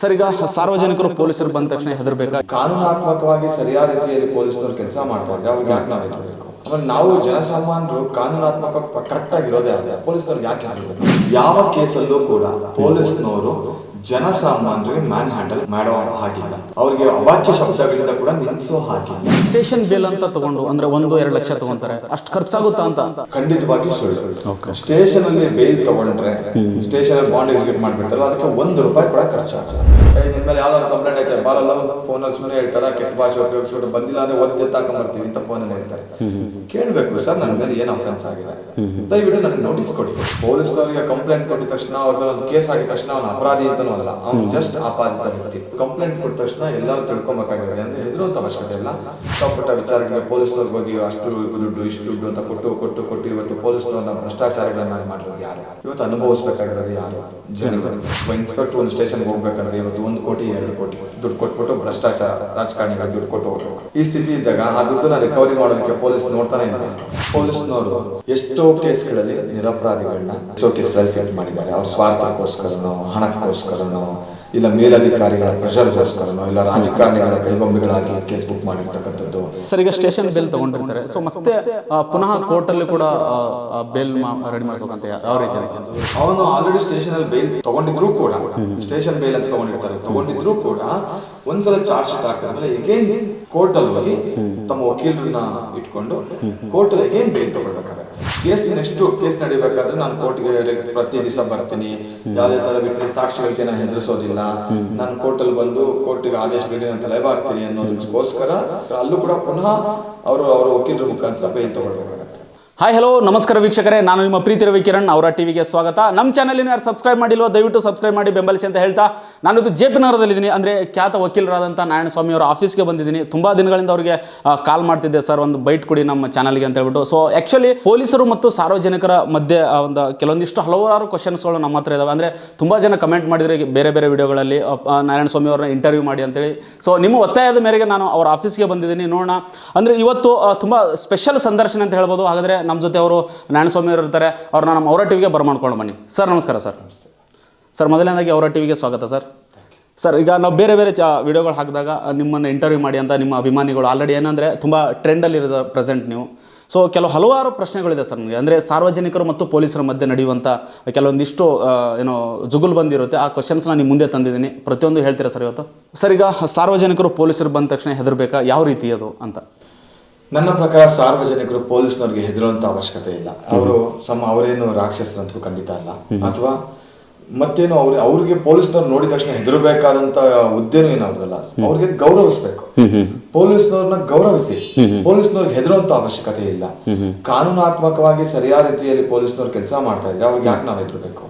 Sir, ಈಗ ಸಾರ್ವಜನಿಕರು ಪೊಲೀಸರು ಬಂದ ತಕ್ಷಣ ಹೆದರ್ಬೇಕಾ? ಕಾನೂನಾತ್ಮಕವಾಗಿ ಸರಿಯಾದ ರೀತಿಯಲ್ಲಿ ಪೊಲೀಸರು ಕೆಲಸ ಮಾಡ್ತಾರೆ ಅವ್ರಿಗೆ ಯಾಕೆ ನಾವು ಹೆದರ್ಬೇಕು? ಆಮೇಲೆ ನಾವು ಜನಸಾಮಾನ್ಯರು ಕಾನೂನಾತ್ಮಕ ಕರೆಕ್ಟ್ ಆಗಿರೋದೇ ಆದ್ರೆ ಪೊಲೀಸ್ನವ್ರಿಗೆ ಯಾಕೆ ಯಾವ ಕೇಸಲ್ಲೂ ಕೂಡ ಪೊಲೀಸ್ನವರು ಜನಸಾಮಾನ್ಯರಿಗೆ ಮ್ಯಾನ್ ಹ್ಯಾಂಡಲ್ ಮಾಡೋ ಹಾಗಿಲ್ಲ. ಅವರಿಗೆ ಅವಾಚ್ಯ ಶಬ್ದಗಳಿಂದ ಕೂಡ ನಿಲ್ಲಿಸೋ ಹಾಗಿಲ್ಲ. ಸ್ಟೇಷನ್ ಬಿಲ್ ಅಂತ ತಗೊಂಡು ಅಂದ್ರೆ ಒಂದು ಎರಡು ಲಕ್ಷ ತಗೊಂತಾರೆ. ಅಷ್ಟು ಖರ್ಚಾಗುತ್ತಾ ಅಂತ? ಖಂಡಿತವಾಗಿ ಸುಳ್ಳು ಸ್ಟೇಷನ್ ಅಲ್ಲಿ ಬೇಲ್ ತಗೊಂಡ್ರೆ ಸ್ಟೇಷನ್ ಅಲ್ಲಿ ಬಾಂಡ್ ಎಕ್ಸಿಕ್ಯೂಟ್ ಮಾಡ್ಬಿಡ್ತಾರಲ್ಲ ಅದಕ್ಕೆ ಒಂದು ರೂಪಾಯಿ ಕೂಡ ಖರ್ಚಾಗಲ್ಲ. ನಿಮ್ಮ ಮೇಲೆ ಯಾವ್ದಾದ್ರು ಕಂಪ್ಲೇಂಟ್ ಐತೆ ಬಾರಲ್ಲ ಫೋನ್ ಅಲ್ಲಿ ಸುಮ್ಮನೆ ಹೇಳ್ತಾರೆ ಕೆಟ್ಟ ಭಾಷೆ ಉಪಯೋಗಿಸ್ಬಿಟ್ಟು ಬಂದಿಲ್ಲ ಅಂದ್ರೆ ಒದ್ದು ಎತ್ತಾಕೊಂಬರ್ತೀವಿ ಅಂತ ಫೋನ್ ಅಲ್ಲಿ ಹೇಳ್ತಾರೆ. ಕೇಳ್ಬೇಕು ಸರ್ ನನ್ನ ಮೇಲೆ ಏನು ಅಫೆನ್ಸ್ ಆಗಿದೆ? ದಯವಿಟ್ಟು ನನಗೆ ನೋಟಿಸ್ ಕೊಡಿ. ಪೊಲೀಸ್ನವರಿಗೆ ಕಂಪ್ಲೇಂಟ್ ಕೊಟ್ಟಿದ ತಕ್ಷಣ ಅವ್ರ ಮೇಲೆ ಒಂದು ಕೇಸ್ ಆಗಿದ ತಕ್ಷಣ ಅವನು ಅಪರಾಧಿ ಅಲ್ಲ ಅವ್ನು ಜಸ್ಟ್ ಅಪಾದಿತ ವ್ಯಕ್ತಿ ಕಂಪ್ಲೇಂಟ್ ಕೊಟ್ಟ ತಕ್ಷಣ ಎಲ್ಲರೂ ತಿಳ್ಕೊಬೇಕಾಗಿರುತ್ತೆ. ಅಂದ್ರೆ ಹೆದರುವಂತ ಅವಶ್ಯಕತೆ ಇಲ್ಲ. ಸಣ್ಣಪುಟ್ಟ ವಿಚಾರಗಳಿಗೆ ಪೊಲೀಸ್ನವ್ರಿಗೆ ಹೋಗಿ ಅಷ್ಟು ದುಡ್ಡು ಇಷ್ಟು ದುಡ್ಡು ಅಂತ ಕೊಟ್ಟು ಕೊಟ್ಟು ಕೊಟ್ಟು ಇವತ್ತು ಪೊಲೀಸ್ನವ್ರನ್ನ ಭ್ರಷ್ಟಾಚಾರಗಳನ್ನ ಮಾಡಿರೋದು ಯಾರು? ಇವತ್ತು ಅನುಭವಿಸ್ಬೇಕಾಗಿರೋದು ಯಾರು? ಜನರು. ಇನ್ಸ್ಪೆಕ್ಟ್ ಇನ್ಸ್ಪೆಕ್ಟರ್ ಒಂದು ಸ್ಟೇಷನ್ಗೆ ಹೋಗ್ಬೇಕಾದ್ರೆ ಇವತ್ತು ಒಂದು ಕೋಟಿ ಎರಡು ಕೋಟಿ ದುಡ್ಡು ಕೊಟ್ಬಿಟ್ಟು ಭ್ರಷ್ಟಾಚಾರ ರಾಜಕಾರಣಿಗಳು ದುಡ್ಡು ಕೊಟ್ಟು ಹೋಗ್ಬೇಕು ಈ ಸ್ಥಿತಿ ಇದ್ದಾಗ ಆ ದುಡ್ಡನ್ನ ರಿಕವರಿ ಮಾಡೋದಕ್ಕೆ ಪೊಲೀಸ್ ನೋಡ್ತಾನೆ ಇಲ್ಲ. ಪೊಲೀಸ್ನವರು ಎಷ್ಟೋ ಕೇಸ್ಗಳಲ್ಲಿ ನಿರಪರಾಧಿಗಳನ್ನ ಎಷ್ಟೋ ಕೇಸ್ಗಳಲ್ಲಿ ಫಿಟ್ ಮಾಡಿದ್ದಾರೆ. ಅವ್ರ ಸ್ವಾರ್ಥಕ್ಕೋಸ್ಕರನೋ ಹಣಕ್ಕೋಸ್ಕರನೋ ಇಲ್ಲ ಮೇಲಧಿಕಾರಿಗಳ ಪ್ರೆಷರ್ಗೋಸ್ಕರನೋ ಇಲ್ಲ ರಾಜಕಾರಣಿಗಳ ಕೈಗೊಂಬೆಗಳಾಗಿ ಕೇಸ್ ಬುಕ್ ಮಾಡಿರ್ತಕ್ಕಂಥದ್ದು. ಸರ್ ಈಗ ಸ್ಟೇಷನ್ ಬೇಲ್ ತಗೊಂಡಿರ್ತಾರೆ. ಸೊ ಮತ್ತೆ ಪುನಃ ಕೋರ್ಟಲ್ಲಿ ಕೂಡ ಬೇಲ್ ರೆಡಿ ಮಾಡಿಸ್ಬೇಕಂತ ಯಾವ ರೀತಿ ಅವನು ಆಲ್ರೆಡಿ ಸ್ಟೇಷನ್ ಅಲ್ಲಿ ಬೇಲ್ ತಗೊಂಡಿದ್ರು ಕೂಡ ಸ್ಟೇಷನ್ ಬೇಲ್ ಅಂತ ತಗೊಂಡಿರ್ತಾರೆ. ತಗೊಂಡಿದ್ರು ಕೂಡ ಒಂದ್ಸಲ ಚಾರ್ಜ್ ಶೀಟ್ ಹಾಕಿದ್ಮೇಲೆ ಎಗೇನ್ ಕೋರ್ಟ್ ಅಲ್ಲಿ ಹೋಗಿ ತಮ್ಮ ವಕೀಲರನ್ನ ಇಟ್ಕೊಂಡು ಕೋರ್ಟ್ ಅಲ್ಲಿ ಎಗೇನ್ ಬೇಲ್ ತಗೊಳ್ಬೇಕಾಗತ್ತೆ. ಕೇಸ್ ನೆಕ್ಸ್ಟ್ ಕೇಸ್ ನಡಿಬೇಕಾದ್ರೆ ನಾನು ಕೋರ್ಟ್ಗೆ ಪ್ರತಿ ದಿವಸ ಬರ್ತೀನಿ. ಯಾವುದೇ ತರ ಬಿಟ್ಟರೆ ಸಾಕ್ಷಿಗಳಿಗೆ ನಾನು ಹೆದರಿಸೋದಿಲ್ಲ. ನಾನು ಕೋರ್ಟ್ ಅಲ್ಲಿ ಬಂದು ಕೋರ್ಟಿಗೆ ಆದೇಶಗಳಿಗೆ ನಾನು ತಲೆಬಾಗ್ತೀನಿ ಅನ್ನೋದಕ್ಕೋಸ್ಕರ ಅಲ್ಲೂ ಕೂಡ ಪುನಃ ಅವರು, ಅವರ ವಕೀಲರ ಮುಖಾಂತರ ಬೇಲ್ ತಗೊಳ್ಬೇಕಾಗತ್ತೆ ಹಾಯ್ ಹಲೋ ನಮಸ್ಕಾರ ವೀಕ್ಷಕರೇ. ನಾನು ನಿಮ್ಮ ಪ್ರೀತಿ ರವಿ ಕಿರಣ್, ಅವರ ಟಿವಿಗೆ ಸ್ವಾಗತ. ನಮ್ಮ ಚಾನಲಿನ ಯಾರು ಸಬ್ಸ್ಕ್ರೈಬ್ ಮಾಡಿಲ್ವೋ, ದಯವಿಟ್ಟು ಸಬ್ಸ್ಕ್ರೈಬ್ ಮಾಡಿ, ಬೆಂಬಲಿಸಿ ಅಂತ ಹೇಳ್ತಾ ನಾನು ಜೆ ಪಿ ನಗರದಲ್ಲಿದ್ದೀನಿ. ಅಂದರೆ ಖ್ಯಾತ ವಕೀಲರಾದಂಥ ನಾರಾಯಣ ಸ್ವಾಮಿ ಅವರ ಆಫೀಸ್ಗೆ ಬಂದಿದ್ದೀನಿ. ತುಂಬ ದಿನಗಳಿಂದ ಅವರಿಗೆ ಕಾಲ್ ಮಾಡ್ತಿದ್ದೆ ಸರ್, ಒಂದು ಬೈಟ್ ಕೊಡಿ ನಮ್ಮ ಚಾನಲ್ಗೆ ಅಂತ ಹೇಳ್ಬಿಟ್ಟು. ಸೊ ಆ್ಯಕ್ಚುಲಿ ಪೊಲೀಸರು ಮತ್ತು ಸಾರ್ವಜನಿಕರ ಮಧ್ಯೆ ಒಂದು ಕೆಲವೊಂದಿಷ್ಟು ಹಲವಾರು ಕ್ವಶನ್ಸ್ಗಳು ನಮ್ಮ ಹತ್ರ ಇದಾವೆ. ಅಂದರೆ ತುಂಬ ಜನ ಕಮೆಂಟ್ ಮಾಡಿದರೆ ಬೇರೆ ಬೇರೆ ವಿಡಿಯೋಗಳಲ್ಲಿ ನಾರಾಯಣ ಸ್ವಾಮಿ ಅವ್ರನ್ನ ಇಂಟರ್ವ್ಯೂ ಮಾಡಿ ಅಂತೇಳಿ. ಸೊ ನಿಮ್ಮ ಒತ್ತಾಯದ ಮೇರೆಗೆ ನಾನು ಅವರ ಆಫೀಸ್ಗೆ ಬಂದಿದ್ದೀನಿ. ನೋಡೋಣ. ಅಂದರೆ ಇವತ್ತು ತುಂಬ ಸ್ಪೆಷಲ್ ಸಂದರ್ಶನ ಅಂತ ಹೇಳ್ಬೋದು. ಹಾಗಾದರೆ ನಮ್ಮ ಜೊತೆ ಅವರು ನಾರಾಯಣಸ್ವಾಮಿ ಅವರು ಇರ್ತಾರೆ, ಅವ್ರನ್ನ ನಮ್ಮ ಅವರ ಟಿವಿಗೆ ಬರ್ಮಾಡ್ಕೊಂಡು ಬನ್ನಿ. ಸರ್, ನಮಸ್ಕಾರ ಸರ್. ಸರ್, ಮೊದಲನೇದಾಗಿ ಅವರ ಟಿವಿಗೆ ಸ್ವಾಗತ ಸರ್. ಸರ್, ಈಗ ನಾವು ಬೇರೆ ಬೇರೆ ಚ ವಿಡಿಯೋಗಳು ಹಾಕಿದಾಗ ನಿಮ್ಮನ್ನು ಇಂಟರ್ವ್ಯೂ ಮಾಡಿ ಅಂತ ನಿಮ್ಮ ಅಭಿಮಾನಿಗಳು ಆಲ್ರೆಡಿ ಏನಂದರೆ ತುಂಬ ಟ್ರೆಂಡಲ್ಲಿರೋದು ಪ್ರೆಸೆಂಟ್ ನೀವು. ಸೊ, ಕೆಲವು ಹಲವಾರು ಪ್ರಶ್ನೆಗಳಿದೆ ಸರ್ ನನಗೆ ಅಂದರೆ ಸಾರ್ವಜನಿಕರು ಮತ್ತು ಪೊಲೀಸರ ಮಧ್ಯೆ ನಡೆಯುವಂಥ ಕೆಲವೊಂದಿಷ್ಟು ಏನೋ ಜುಗುಲ್ ಬಂದಿರುತ್ತೆ. ಆ ಕ್ವಶನ್ಸ್ನ ನಿಮ್ಮ ಮುಂದೆ ತಂದಿದ್ದೀನಿ. ಪ್ರತಿಯೊಂದು ಹೇಳ್ತೀರಾ ಸರ್ ಇವತ್ತು? ಸರ್, ಈಗ ಸಾರ್ವಜನಿಕರು ಪೊಲೀಸರು ಬಂದ ತಕ್ಷಣ ಹೆದರ್ಬೇಕಾ? ಯಾವ ರೀತಿ ಅದು ಅಂತ? ನನ್ನ ಪ್ರಕಾರ ಸಾರ್ವಜನಿಕರು ಪೊಲೀಸ್ನವ್ರಿಗೆ ಹೆದರುವಂತ ಅವಶ್ಯಕತೆ ಇಲ್ಲ. ಅವರು ಸಮ ಅವರೇನು ರಾಕ್ಷಸರಂತೂ ಖಂಡಿತ ಅಲ್ಲ. ಅಥವಾ ಮತ್ತೇನು ಅವ್ರ ಅವ್ರಿಗೆ ಪೊಲೀಸ್ನವ್ರು ನೋಡಿದ ತಕ್ಷಣ ಹೆದರಬೇಕಾದಂತ ಹುದ್ದೆನೂ ಏನು ಅವ್ರದಲ್ಲ ಅವ್ರಿಗೆ ಗೌರವಿಸ್ಬೇಕು. ಪೊಲೀಸ್ನವ್ರನ್ನ ಗೌರವಿಸಿ. ಪೊಲೀಸ್ನವ್ರಿಗೆ ಹೆದರುವಂತ ಅವಶ್ಯಕತೆ ಇಲ್ಲ. ಕಾನೂನಾತ್ಮಕವಾಗಿ ಸರಿಯಾದ ರೀತಿಯಲ್ಲಿ ಪೊಲೀಸ್ನವ್ರು ಕೆಲಸ ಮಾಡ್ತಾ ಇದ್ರೆ ಅವ್ರಿಗೆ ಯಾಕೆ ನಾವು ಹೆದರ್ಬೇಕು?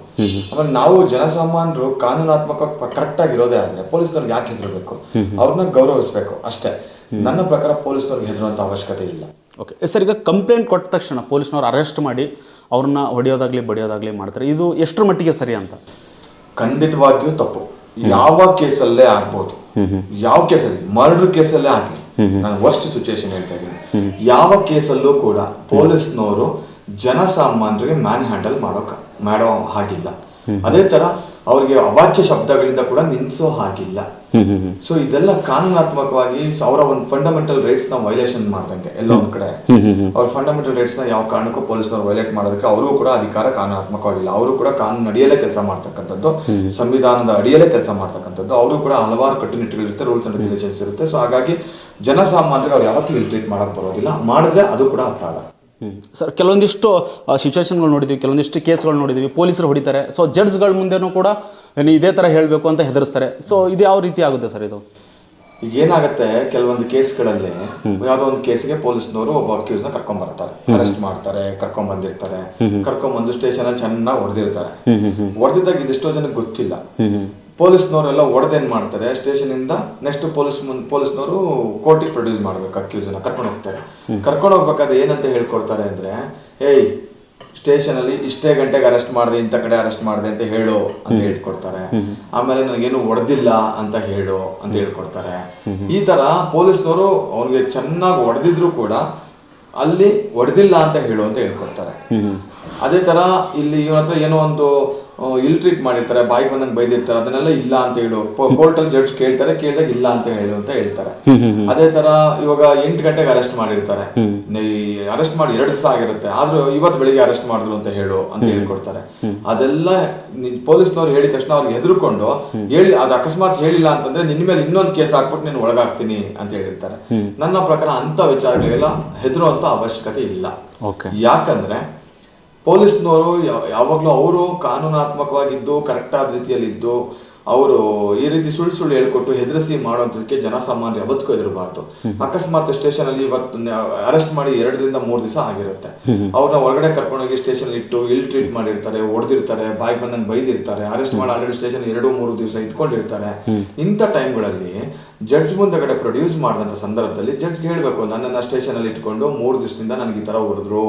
ಆಮೇಲೆ ನಾವು ಜನಸಾಮಾನ್ಯರು ಕಾನೂನಾತ್ಮಕ ಕರೆಕ್ಟ್ ಆಗಿರೋದೇ ಆದ್ರೆ ಪೊಲೀಸ್ನವ್ರಿಗೆ ಯಾಕೆ ಹೆದರಬೇಕು? ಅವ್ರನ್ನ ಗೌರವಿಸ್ಬೇಕು ಅಷ್ಟೇ. ನನ್ನ ಪ್ರಕಾರ ಪೊಲೀಸ್ನವ್ರಿಗೆ ಹೆದರುವಂಥ ಅವಶ್ಯಕತೆ ಇಲ್ಲ. ಓಕೆ ಸರ್ ಈಗ ಕಂಪ್ಲೇಂಟ್ ಕೊಟ್ಟ ತಕ್ಷಣ ಪೊಲೀಸ್ನವ್ರು ಅರೆಸ್ಟ್ ಮಾಡಿ ಅವ್ರನ್ನ ಹೊಡೆಯೋದಾಗ್ಲಿ ಬಡಿಯೋದಾಗ್ಲಿ ಮಾಡ್ತಾರೆ. ಇದು ಎಷ್ಟರ ಮಟ್ಟಿಗೆ ಸರಿ ಅಂತ? ಖಂಡಿತವಾಗಿಯೂ ತಪ್ಪು. ಯಾವ ಕೇಸಲ್ಲೇ ಆಗ್ಬೋದು. ಯಾವ ಕೇಸಲ್ಲಿ ಮರ್ಡರ್ ಕೇಸಲ್ಲೇ ಆಗಲಿ. ನಾನು ವರ್ಸ್ಟ್ ಸಿಚುವೇಶನ್ ಹೇಳ್ತಾ ಇದ್ದೀನಿ. ಯಾವ ಕೇಸಲ್ಲೂ ಕೂಡ ಪೊಲೀಸ್ನವರು ಜನಸಾಮಾನ್ಯರಿಗೆ ಮ್ಯಾನ್ ಹ್ಯಾಂಡಲ್ ಮಾಡೋಕ ಮಾಡೋ ಹಾಗಿಲ್ಲ. ಅದೇ ತರ ಅವ್ರಿಗೆ ಅವಾಚ್ಯ ಶಬ್ದಗಳಿಂದ ಕೂಡ ನಿಲ್ಲಿಸೋ ಹಾಗಿಲ್ಲ. ಸೊ ಇದೆಲ್ಲ ಕಾನೂನಾತ್ಮಕವಾಗಿ ಅವರ ಒಂದು ಫಂಡಮೆಂಟಲ್ ರೈಟ್ಸ್ನ ವೈಲೇಷನ್ ಮಾಡ್ದಂಗೆ ಎಲ್ಲ ಒಂದ್ ಕಡೆ. ಅವ್ರ ಫಂಡಮೆಂಟಲ್ ರೈಟ್ಸ್ನ ಯಾವ ಕಾರಣಕ್ಕೂ ಪೊಲೀಸ್ನವ್ರು ವೈಲೇಟ್ ಮಾಡೋದಕ್ಕೆ ಅವರು ಕೂಡ ಅಧಿಕಾರ ಕಾನೂನಾತ್ಮಕವಾಗಿಲ್ಲ. ಅವರು ಕೂಡ ಕಾನೂನು ಅಡಿಯಲ್ಲೇ ಕೆಲಸ ಮಾಡ್ತಕ್ಕಂಥದ್ದು ಸಂವಿಧಾನದ ಅಡಿಯಲ್ಲೇ ಕೆಲಸ ಮಾಡ್ತಕ್ಕಂಥದ್ದು. ಅವರು ಕೂಡ ಹಲವಾರು ಕಟ್ಟುನಿಟ್ಟುಗಳಿರುತ್ತೆ ರೂಲ್ಸ್ ಅಂಡ್ ರೆಗ್ಯುಲೇಷನ್ಸ್ ಇರುತ್ತೆ. ಸೊ ಹಾಗಾಗಿ ಜನಸಾಮಾನ್ಯರು ಅವ್ರು ಯಾವತ್ತೂ ಇಲ್ಲಿ ಟ್ರೀಟ್ ಮಾಡಕ್ ಬರೋದಿಲ್ಲ. ಮಾಡಿದ್ರೆ ಅದು ಕೂಡ ಅಪರಾಧ. ಸರ್ ಕೆಲವೊಂದಿಷ್ಟು ಸಿಚುವೇಶನ್ಗಳು ನೋಡಿದ್ದೀವಿ ಕೆಲವೊಂದಿಷ್ಟು ಕೇಸ್ಗಳು ನೋಡಿದ್ದೀವಿ ಪೊಲೀಸರು ಹೊಡಿತಾರೆ. ಸೊ ಜಡ್ಜ್ಗಳ ಮುಂದೆನೂ ಕೂಡ ಇದೇ ಥರ ಹೇಳಬೇಕು ಅಂತ ಹೆದರಿಸ್ತಾರೆ. ಸೊ ಇದು ಯಾವ ರೀತಿ ಆಗುತ್ತೆ ಸರ್ ಇದು? ಈಗ ಏನಾಗುತ್ತೆ ಕೆಲವೊಂದು ಕೇಸ್ಗಳಲ್ಲಿ ಯಾವುದೋ ಒಂದು ಕೇಸ್ಗೆ ಪೊಲೀಸ್ನವರು ಒಬ್ಬ ಅಕ್ಯೂಸ್ನ ಕರ್ಕೊಂಡ್ ಬರ್ತಾರೆ ಅರೆಸ್ಟ್ ಮಾಡ್ತಾರೆ ಕರ್ಕೊಂಡ್ ಬಂದಿರ್ತಾರೆ ಕರ್ಕೊಂಡ್ ಬಂದು ಸ್ಟೇಷನ್ ಅಲ್ಲಿ ಚೆನ್ನಾಗಿ ಹೊಡೆದಿರ್ತಾರೆ. ಹೊಡೆದಿದ್ದಾಗ ಇದೆಷ್ಟೋ ಜನಕ್ಕೆ ಗೊತ್ತಿಲ್ಲ. ಪೊಲೀಸ್ನವರೆಲ್ಲ ಹೊಡೆದೇನ್ ಮಾಡ್ತಾರೆ? ಸ್ಟೇಷನ್ ಇಂದ ನೆಕ್ಸ್ಟ್ ಪೊಲೀಸ್ ಪೊಲೀಸ್ನವರು ಕೋರ್ಟಿಗೆ ಪ್ರೊಡ್ಯೂಸ್ ಮಾಡ್ಬೇಕು ಅಕ್ಯೂಸನ್ನ ಕರ್ಕೊಂಡು ಹೋಗ್ತಾರೆ. ಕರ್ಕೊಂಡು ಹೋಗ್ಬೇಕಾದ್ರೆ ಏನಂತ ಹೇಳ್ಕೊಡ್ತಾರೆ ಅಂದ್ರೆ ಏಯ್ ಸ್ಟೇಷನ್ ಅಲ್ಲಿ ಇಷ್ಟೇ ಗಂಟೆಗೆ ಅರೆಸ್ಟ್ ಮಾಡಿದೆ ಇಂಥ ಕಡೆ ಅರೆಸ್ಟ್ ಮಾಡಿದೆ ಅಂತ ಹೇಳು ಅಂತ ಹೇಳ್ಕೊಡ್ತಾರೆ. ಆಮೇಲೆ ನನಗೇನು ಹೊಡೆದಿಲ್ಲ ಅಂತ ಹೇಳು ಅಂತ ಹೇಳ್ಕೊಡ್ತಾರೆ. ಈ ತರ ಪೊಲೀಸ್ನವರು ಅವ್ರಿಗೆ ಚೆನ್ನಾಗಿ ಹೊಡೆದಿದ್ರು ಕೂಡ ಅಲ್ಲಿ ಹೊಡೆದಿಲ್ಲ ಅಂತ ಹೇಳು ಅಂತ ಹೇಳ್ಕೊಡ್ತಾರೆ. ಅದೇ ತರ ಇಲ್ಲಿ ಇವ್ರ ಹತ್ರ ಏನೋ ಒಂದು ಇಲ್ ಟ್ರೀಟ್ ಮಾಡಿರ್ತಾರೆ ಬಾಯಿ ಬಂದಂಗೆ ಬೈದಿರ್ತಾರೆ ಅದನ್ನೆಲ್ಲ ಇಲ್ಲ ಅಂತ ಹೇಳು. ಕೋರ್ಟ್ ಅಲ್ಲಿ ಜಡ್ಜ್ ಕೇಳ್ತಾರೆ ಕೇಳಿದಾಗ ಇಲ್ಲ ಅಂತ ಹೇಳು ಅಂತ ಹೇಳ್ತಾರೆ. ಅದೇ ತರ ಇವಾಗ ಎಂಟು ಗಂಟೆಗೆ ಅರೆಸ್ಟ್ ಮಾಡಿರ್ತಾರೆ. ಅರೆಸ್ಟ್ ಮಾಡಿ ಎರಡು ದಿವಸ ಆಗಿರುತ್ತೆ. ಆದ್ರೂ ಇವತ್ತು ಬೆಳಿಗ್ಗೆ ಅರೆಸ್ಟ್ ಮಾಡಿದ್ರು ಅಂತ ಹೇಳು ಅಂತ ಹೇಳ್ಕೊಡ್ತಾರೆ. ಅದೆಲ್ಲ ಪೊಲೀಸ್ನವ್ರು ಹೇಳಿದ ತಕ್ಷಣ ಅವ್ರಿಗೆ ಹೆದರ್ಕೊಂಡು ಹೇಳಿ ಅದು ಅಕಸ್ಮಾತ್ ಹೇಳಿಲ್ಲ ಅಂತಂದ್ರೆ ನಿನ್ನ ಮೇಲೆ ಇನ್ನೊಂದು ಕೇಸ್ ಹಾಕ್ಬಿಟ್ಟು ನೀನು ಒಳಗಾಗ್ತೀನಿ ಅಂತ ಹೇಳಿರ್ತಾರೆ. ನನ್ನ ಪ್ರಕಾರ ಅಂತ ವಿಚಾರಗಳಿಗೆಲ್ಲ ಹೆದರುವಂತ ಅವಶ್ಯಕತೆ ಇಲ್ಲ. ಯಾಕಂದ್ರೆ ಪೊಲೀಸ್ನವರು ಯಾವಾಗಲೂ ಅವರು ಕಾನೂನಾತ್ಮಕವಾಗಿದ್ದು ಕರೆಕ್ಟ್ ಆದ ರೀತಿಯಲ್ಲಿದ್ದು ಅವರು ಈ ರೀತಿ ಸುಳ್ಳು ಸುಳ್ಳು ಹೇಳ್ಕೊಟ್ಟು ಹೆದರಿಸಿ ಮಾಡೋದಕ್ಕೆ ಜನಸಾಮಾನ್ಯರು ಬದುಕು ಹೆದರಬಾರ್ದು. ಅಕಸ್ಮಾತ್ ಸ್ಟೇಷನ್ ಅಲ್ಲಿ ಇವತ್ತು ಅರೆಸ್ಟ್ ಮಾಡಿ ಎರಡರಿಂದ ಮೂರು ದಿವಸ ಆಗಿರುತ್ತೆ. ಅವ್ರನ್ನ ಒಳಗಡೆ ಕರ್ಕೊಂಡೋಗಿ ಸ್ಟೇಷನ್ ಇಟ್ಟು ಇಲ್ ಟ್ರೀಟ್ ಮಾಡಿರ್ತಾರೆ ಹೊಡೆದಿರ್ತಾರೆ ಬಾಯಿಗೆ ಬಂದಂಗೆ ಬೈದಿರ್ತಾರೆ ಅರೆಸ್ಟ್ ಮಾಡಿ ಆಲ್ರೆಡಿ ಸ್ಟೇಷನ್ ಎರಡು ಮೂರು ದಿವಸ ಇಟ್ಕೊಂಡಿರ್ತಾರೆ. ಇಂಥ ಟೈಮ್ಗಳಲ್ಲಿ ಜಡ್ಜ್ ಮುಂದಗಡೆ ಪ್ರೊಡ್ಯೂಸ್ ಮಾಡಿದಂತ ಸಂದರ್ಭದಲ್ಲಿ ಜಡ್ಜ್ ಹೇಳ್ಬೇಕು ನನ್ನನ್ನ ಸ್ಟೇಷನ್ ಅಲ್ಲಿ ಇಟ್ಕೊಂಡು ಮೂರು ದಿವಸದಿಂದ ನನಗೆ ಈ ತರ ಹೊಡೆದ್ರು